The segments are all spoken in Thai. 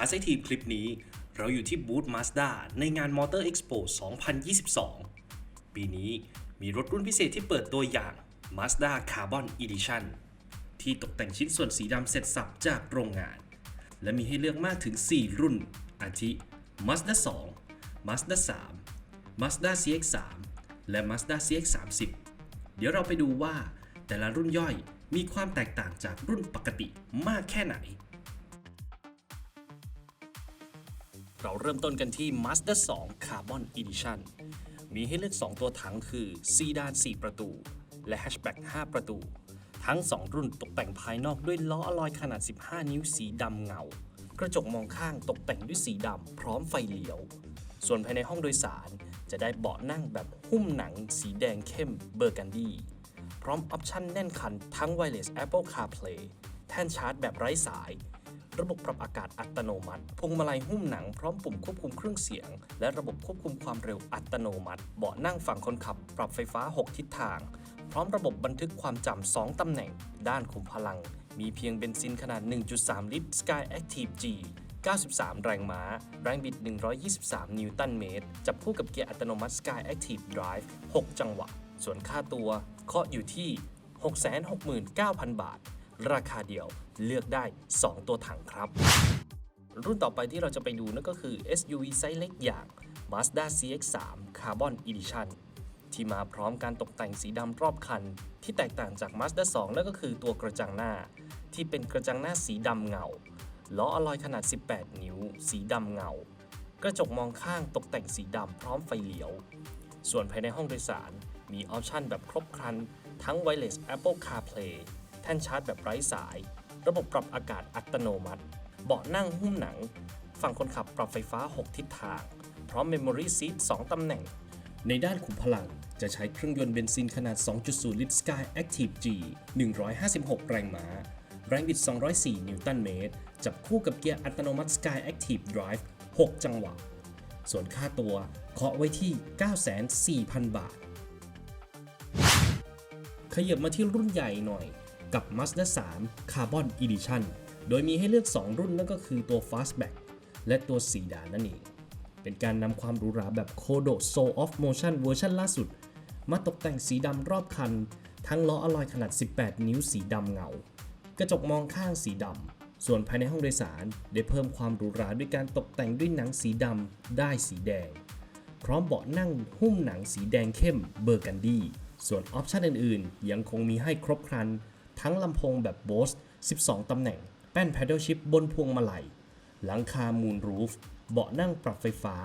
ขาไซทีมคลิปนี้ เราอยู่ที่บูธ Mazda ในงาน Motor Expo 2022 ปีนี้มีรถรุ่นพิเศษที่เปิดตัวอย่าง Mazda Carbon Edition ที่ตกแต่งชิ้นส่วนสีดำเสร็จสับจากโรงงาน และมีให้เลือกมากถึง 4 รุ่น อาทิ Mazda 2 Mazda 3 Mazda CX3 และ Mazda CX30 เดี๋ยวเราไปดูว่าแต่ละรุ่นย่อยมีความแตกต่างจากรุ่นปกติมากแค่ไหน เราเริ่มต้นกันที่ Mazda 2 Carbon Edition มีให้เลือก 2 ตัวถังคือ ซีดาน 4 ประตู และแฮชแบ็ก5ประตู ทั้ง 2 รุ่นตกแต่งภายนอกด้วยล้ออลอยขนาด 15 นิ้วสีดำเงา กระจกมองข้างตกแต่งด้วยสีดำพร้อมไฟเลี้ยว ส่วนภายในห้องโดยสารจะได้เบาะนั่งแบบหุ้มหนัง สีแดงเข้มเบอร์กันดีพร้อมออปชั่นแน่นคันทั้ง Wireless Apple CarPlay แท่นชาร์จแบบไร้สาย ระบบปรับอากาศอัตโนมัติ พวงมาลัยหุ้มหนังพร้อมปุ่มควบคุมเครื่องเสียง และระบบควบคุมความเร็วอัตโนมัติ เบาะนั่งฝั่งคนขับ ปรับไฟฟ้า 6 ทิศทาง พร้อมระบบบันทึกความจำ 2 ตำแหน่ง ด้านคุมพลัง มีเพียงเบนซินขนาด 1.3 ลิตร Sky Active G 93 แรงม้า แรงบิด 123 นิวตันเมตร จับคู่กับเกียร์อัตโนมัติ Sky Active Drive 6 จังหวะ ส่วนค่าตัวเคาะอยู่ที่ 669,000 บาท ราคาเดียวเลือกได้ 2 ตัวถังครับ รุ่นต่อไปที่เราจะไปดูนั่นก็คือ SUV ไซส์เล็กอย่าง Mazda CX-3 Carbon Edition ที่มาพร้อมการตกแต่งสีดำรอบคัน ที่แตกต่างจาก Mazda 2นั่นก็คือตัวกระจังหน้า ที่เป็นกระจังหน้าสีดำเงาล้ออลอยขนาด 18 นิ้ว สีดำเงา กระจกมองข้างตกแต่งสีดำพร้อมไฟเลี้ยว ส่วนภายในห้องโดยสารมีออปชันแบบครบครัน ทั้ง Wireless Apple CarPlay ท่นชาร์จแบบไร้สาย ระบบปรับอากาศอัตโนมัติ เบาะนั่งหุ้มหนัง ฝั่งคนขับปรับไฟฟ้า 6 ทิศทาง พร้อม Memory Seat 2ตำแหน่ง ในด้านขุมพลังจะใช้เครื่องยนต์เบนซินขนาด 2.0 ลิตร Sky Active G 156 แรงม้า แรงบิด 204 นิวตันเมตร จับคู่กับเกียร์อัตโนมัติ Sky Active Drive 6 จังหวะ ส่วนค่าตัวเคาะไว้ที่ 9,400 0 บาท ขยับมาที่รุ่นใหญ่หน่อย กับ Mazda 3 Carbon Edition โดยมีให้เลือก 2 รุ่นนั่นก็คือตัว Fastback และตัวสีดานนั่นเอง เป็นการนำความหรูหราแบบ Kodo Soul of Motion เวอร์ชันล่าสุด มาตกแต่งสีดำรอบคัน ทั้งล้ออลอยขนาด 18 นิ้วสีดำเงา กระจกมองข้างสีดำ ส่วนภายในห้องโดยสารได้เพิ่มความหรูหราด้วยการตกแต่งด้วยหนังสีดำได้สีแดง พร้อมเบาะนั่งหุ้มหนังสีแดงเข้มเบอร์กันดี ส่วนออปชันอื่นๆ ยังคงมีให้ครบครัน ทั้งลำโพงแบบ Bose 12 ตำแหน่ง แป้น Paddle Shift บนพวงมาลัย หลังคา Moon Roof เบาะนั่งปรับไฟฟ้า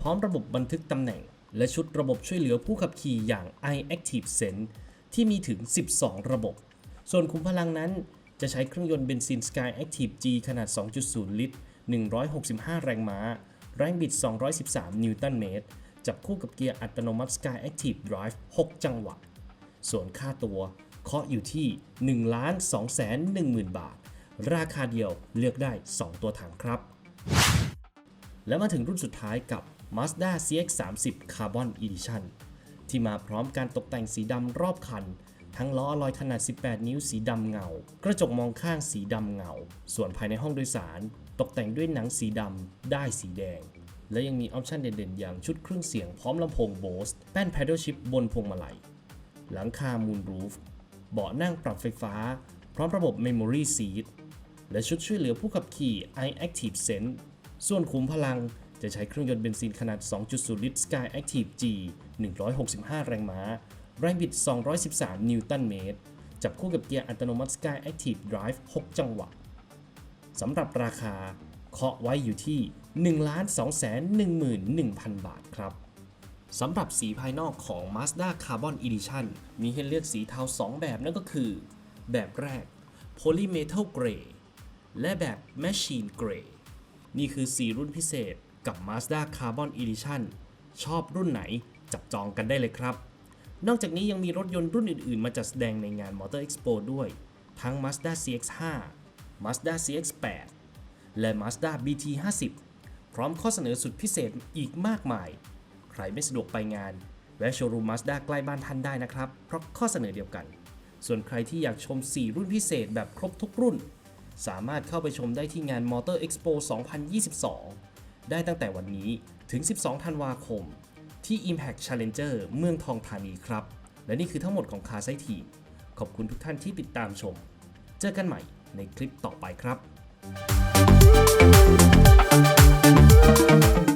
พร้อมระบบบันทึกตำแหน่ง และชุดระบบช่วยเหลือผู้ขับขี่อย่าง iActive Sense ที่มีถึง 12 ระบบ ส่วนขุมพลังนั้นจะใช้เครื่องยนต์เบนซิน Sky Active G ขนาด 2.0 ลิตร 165 แรงม้า แรงบิด 213 นิวตันเมตร จับคู่กับเกียร์อัตโนมัติ Sky Active Drive 6 จังหวะ ส่วนค่าตัว เคาะอยู่ที่ 1 2 1 0 0 0 0 บาท ราคาเดียวเลือกได้ 2 ตัวถังครับ และมาถึงรุ่นสุดท้ายกับ Mazda CX-30 Carbon Edition ที่มาพร้อมการตกแต่งสีดำรอบคัน ทั้งล้ออลอยขนาด 18 นิ้วสีดำเงา กระจกมองข้างสีดำเงา ส่วนภายในห้องโดยสาร ตกแต่งด้วยหนังสีดำได้สีแดง และยังมีออปชันเด่นๆ อย่างชุดเครื่องเสียงพร้อมลำโพง Bose แป้น Paddle Shift บนพวงมาลัย หลังคา Moon Roof เบาะนั่งปรับไฟฟ้า พร้อมระบบ Memory Seat และชุดช่วยเหลือผู้ขับขี่ iActive Sense ส่วนขุมพลังจะใช้เครื่องยนต์เบนซินขนาด 2.0 ลิตร Sky Active G 165 แรงม้า แรงบิด 213 นิวตันเมตร จับคู่กับเกียร์อัตโนมัติ Sky Active Drive 6 จังหวะ สำหรับราคาเคาะไว้อยู่ที่ 1,211,000 บาทครับ สำหรับสีภายนอกของ Mazda Carbon Edition มีให้เลือกสีเทา 2 แบบนั่นก็คือ แบบแรก Polymetal Gray และแบบ Machine Gray นี่คือ4รุ่นพิเศษกับ Mazda Carbon Edition ชอบรุ่นไหนจับจองกันได้เลยครับ นอกจากนี้ยังมีรถยนต์รุ่นอื่นๆ มาจัดแสดงในงาน Motor Expo ด้วย ทั้ง Mazda CX-5 Mazda CX-8 และ Mazda BT50 พร้อมข้อเสนอสุดพิเศษอีกมากมาย ใครไม่สะดวกไปงาน แวะโชว์รูมมาสด้าใกล้บ้านท่านได้นะครับ เพราะข้อเสนอเดียวกัน ส่วนใครที่อยากชม 4 รุ่นพิเศษแบบครบทุกรุ่น สามารถเข้าไปชมได้ที่งาน Motor Expo 2022 ได้ตั้งแต่วันนี้ถึง 12 ธันวาคม ที่ Impact Challenger เมืองทองธานีครับ และนี่คือทั้งหมดของคาไซทีขอบคุณทุกท่านที่ติดตามชม เจอกันใหม่ในคลิปต่อไปครับ Thank you.